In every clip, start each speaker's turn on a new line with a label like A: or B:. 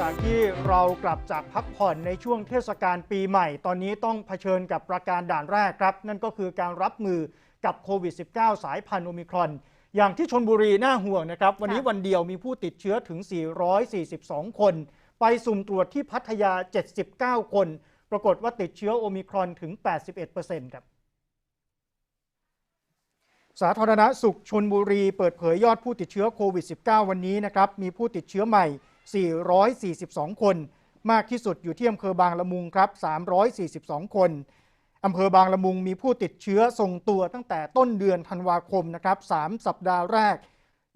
A: จากที่เรากลับจากพักผ่อนในช่วงเทศกาลปีใหม่ ตอนนี้ต้องเผชิญกับประการด่านแรกครับ นั่นก็คือการรับมือกับโควิด -19 สายพันธุ์โอมิครอน อย่างที่ชนบุรีน่าห่วงนะครับ วันนี้
B: ค่ะ
A: วันเดียวมีผู้ติดเชื้อถึง 442 คน ไปสุ่มตรวจที่พัทยา 79 คน ปรากฏว่าติดเชื้อโอมิครอนถึง 81%ครับสาธารณสุขชนบุรีเปิดเผยยอดผู้ติดเชื้อโควิด -19 วันนี้นะครับ มีผู้ติดเชื้อใหม่ 442 คน มากที่สุดอยู่ที่อำเภอบางละมุงครับ 342 คนอำเภอบางละมุงมีผู้ติดเชื้อทรงตัวตั้งแต่ต้นเดือนธันวาคมนะครับ3สัปดาห์แรก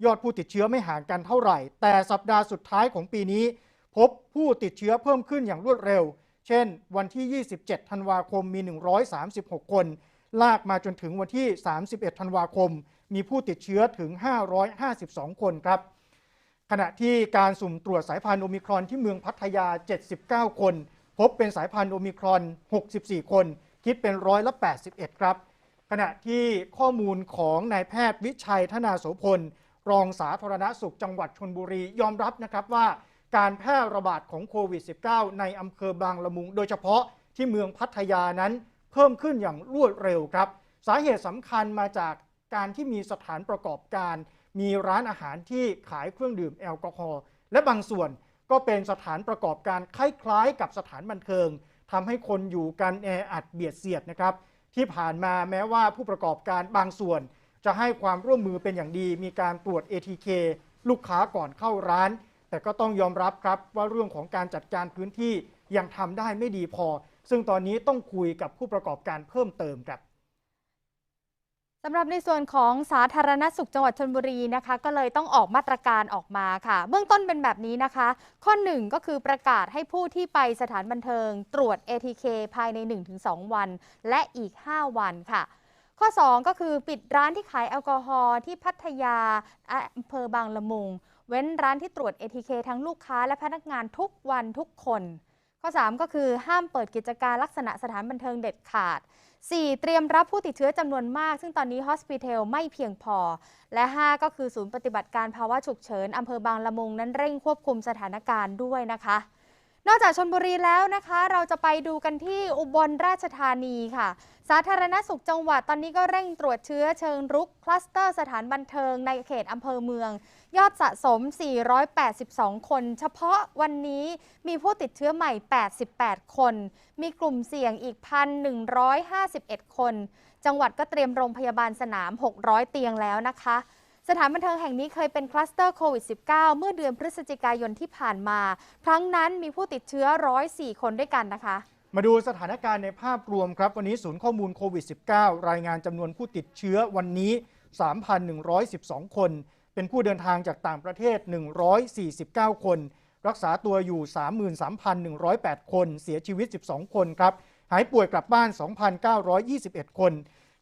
A: ยอดผู้ติดเชื้อไม่ห่างกันเท่าไหร่ แต่สัปดาห์สุดท้ายของปีนี้ พบผู้ติดเชื้อเพิ่มขึ้นอย่างรวดเร็ว เช่น วันที่ 27 ธันวาคมมี 136 คน ลากมาจนถึงวันที่ 31 ธันวาคม มีผู้ติดเชื้อถึง 552 คนครับ ขณะที่การสุ่มตรวจสายพันธุ์โอมิครอนที่เมืองพัทยา 79 คน พบเป็นสายพันธุ์โอมิครอน 64 คน คิดเป็นร้อยละ 81 ครับ ขณะที่ข้อมูลของนายแพทย์วิชัยธนาโสพล รองสาธารณสุขจังหวัดชนบุรียอมรับนะครับว่าการแพร่ระบาดของโควิด -19 ในอำเภอบางละมุง โดยเฉพาะที่เมืองพัทยานั้นเพิ่มขึ้นอย่างรวดเร็วครับ สาเหตุสำคัญมาจากการที่มีสถานประกอบการ มีร้านอาหารที่ขายเครื่องดื่มแอลกอฮอล์และบางส่วนก็เป็นสถานประกอบการคล้ายๆ กับสถานบันเทิงทำให้คนอยู่กันแออัดเบียดเสียดนะครับ ที่ผ่านมาแม้ว่าผู้ประกอบการบางส่วน จะให้ความร่วมมือเป็นอย่างดี มีการตรวจ ATK ลูกค้าก่อนเข้าร้าน แต่ก็ต้องยอมรับครับว่าเรื่องของการจัดการพื้นที่ยังทำได้ไม่ดีพอ ซึ่งตอนนี้ต้องคุยกับผู้ประกอบการเพิ่มเติมครับ
B: สำหรับในส่วนของสาธารณสุขจังหวัดชลบุรีนะคะ ก็เลยต้องออกมาตรการออกมาค่ะ เบื้องต้นเป็นแบบนี้นะคะ ข้อ 1 ก็คือประกาศให้ผู้ที่ไปสถานบันเทิง ตรวจ ATK ภายใน 1-2 วัน และอีก 5 วันค่ะ ข้อ 2 ก็คือปิดร้านที่ขายแอลกอฮอล์ที่พัทยาอำเภอบางละมุง เว้นร้านที่ตรวจ ATK ทั้งลูกค้าและพนักงานทุกวันทุกคน ข้อ 3 ก็คือห้ามเปิดกิจการลักษณะสถานบันเทิงเด็ดขาด 4. เตรียมรับผู้ติดเชื้อจำนวนมาก ซึ่งตอนนี้ฮอสพิทอลไม่เพียงพอ และ 5 ก็คือศูนย์ปฏิบัติการภาวะฉุกเฉินอำเภอบางละมุงนั้นเร่งควบคุมสถานการณ์ด้วยนะคะ นอกจากชนบุรีแล้วนะคะ เราจะไปดูกันที่อุบลราชธานีค่ะ สาธารณสุขจังหวัดตอนนี้ก็เร่งตรวจเชื้อเชิงรุกคลัสเตอร์สถานบันเทิงในเขตอำเภอเมือง ยอดสะสม 482 คน เฉพาะวันนี้มีผู้ติดเชื้อใหม่ 88 คน มีกลุ่มเสี่ยงอีก 1,151 คน จังหวัดก็เตรียมโรงพยาบาลสนาม 600 เตียงแล้วนะคะ สถานบันเทิงแห่งนี้เคยเป็นคลัสเตอร์โควิด -19 เมื่อเดือนพฤศจิกายนที่ผ่านมา ครั้งนั้นมีผู้ติดเชื้อ 104 คนด้วยกันนะคะ
A: มาดูสถานการณ์ในภาพรวมครับ วันนี้ศูนย์ข้อมูลโควิด -19 รายงานจำนวนผู้ติดเชื้อวันนี้ 3,112 คน เป็นผู้เดินทางจากต่างประเทศ 149 คน รักษาตัวอยู่ 33,108 คน เสียชีวิต 12 คนครับ หายป่วยกลับบ้าน 2,921 คน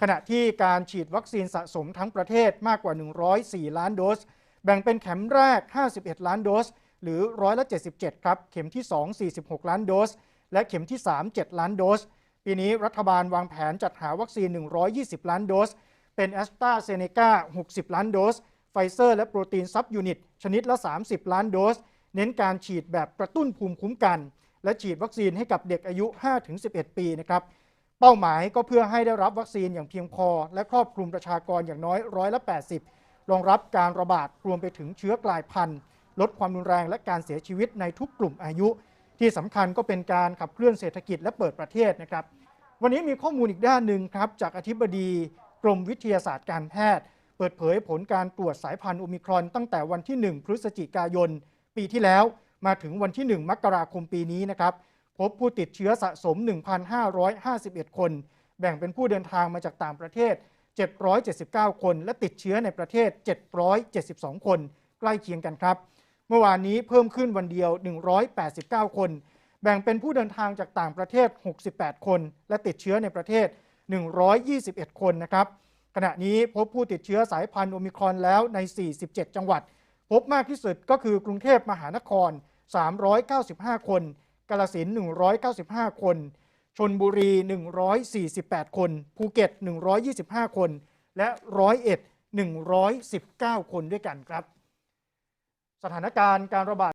A: ขณะที่การฉีดวัคซีนสะสมทั้งประเทศมากกว่า 104 ล้านโดส แบ่งเป็นเข็มแรก 51 ล้านโดส หรือร้อยละ77 ครับ เข็มที่ 2 46 ล้านโดส และเข็มที่ 3 7 ล้านโดส ปีนี้รัฐบาลวางแผนจัดหาวัคซีน 120 ล้านโดส เป็นแอสตราเซเนกา60 ล้านโดส ไฟเซอร์และโปรตีนซับยูนิต ชนิดละ 30 ล้านโดส เน้นการฉีดแบบกระตุ้นภูมิคุ้มกัน และฉีดวัคซีนให้กับเด็กอายุ 5-11 ปีนะครับ เป้าหมายก็เพื่อให้ได้รับวัคซีนอย่างเพียงพอ และครอบคลุมประชากรอย่างน้อยร้อยละ 80 รองรับการระบาดรวมไปถึงเชื้อกลายพันธุ์ ลดความรุนแรงและการเสียชีวิตในทุกกลุ่มอายุ ที่สำคัญก็เป็นการขับเคลื่อนเศรษฐกิจและเปิดประเทศนะครับ วันนี้มีข้อมูลอีกด้านหนึ่งครับจากอธิบดีกรมวิทยาศาสตร์การแพทย์ เปิดเผยผลการตรวจสายพันธุ์โอมิครอน ตั้งแต่วันที่ 1 พฤศจิกายน ปีที่แล้ว มาถึงวันที่ 1 มกราคมปีนี้นะครับ พบผู้ติดเชื้อสะสม 1,551 คน แบ่งเป็นผู้เดินทางมาจากต่างประเทศ 779 คน และติดเชื้อในประเทศ 772 คน ใกล้เคียงกันครับ เมื่อวานนี้เพิ่มขึ้นวันเดียว 189 คน แบ่งเป็นผู้เดินทางจากต่างประเทศ 68 คน และติดเชื้อในประเทศ 121 คนนะครับขณะนี้พบผู้ติดเชื้อสายพันธุ์โอมิครอนแล้วใน 47 จังหวัด พบมากที่สุดก็คือกรุงเทพมหานคร 395 คน กาลสิน195 คน ชนบุรี 148 คน ภูเก็ต 125 คน และร้อยเอ็ด119 คนด้วยกันครับ สถานการณ์การระบาด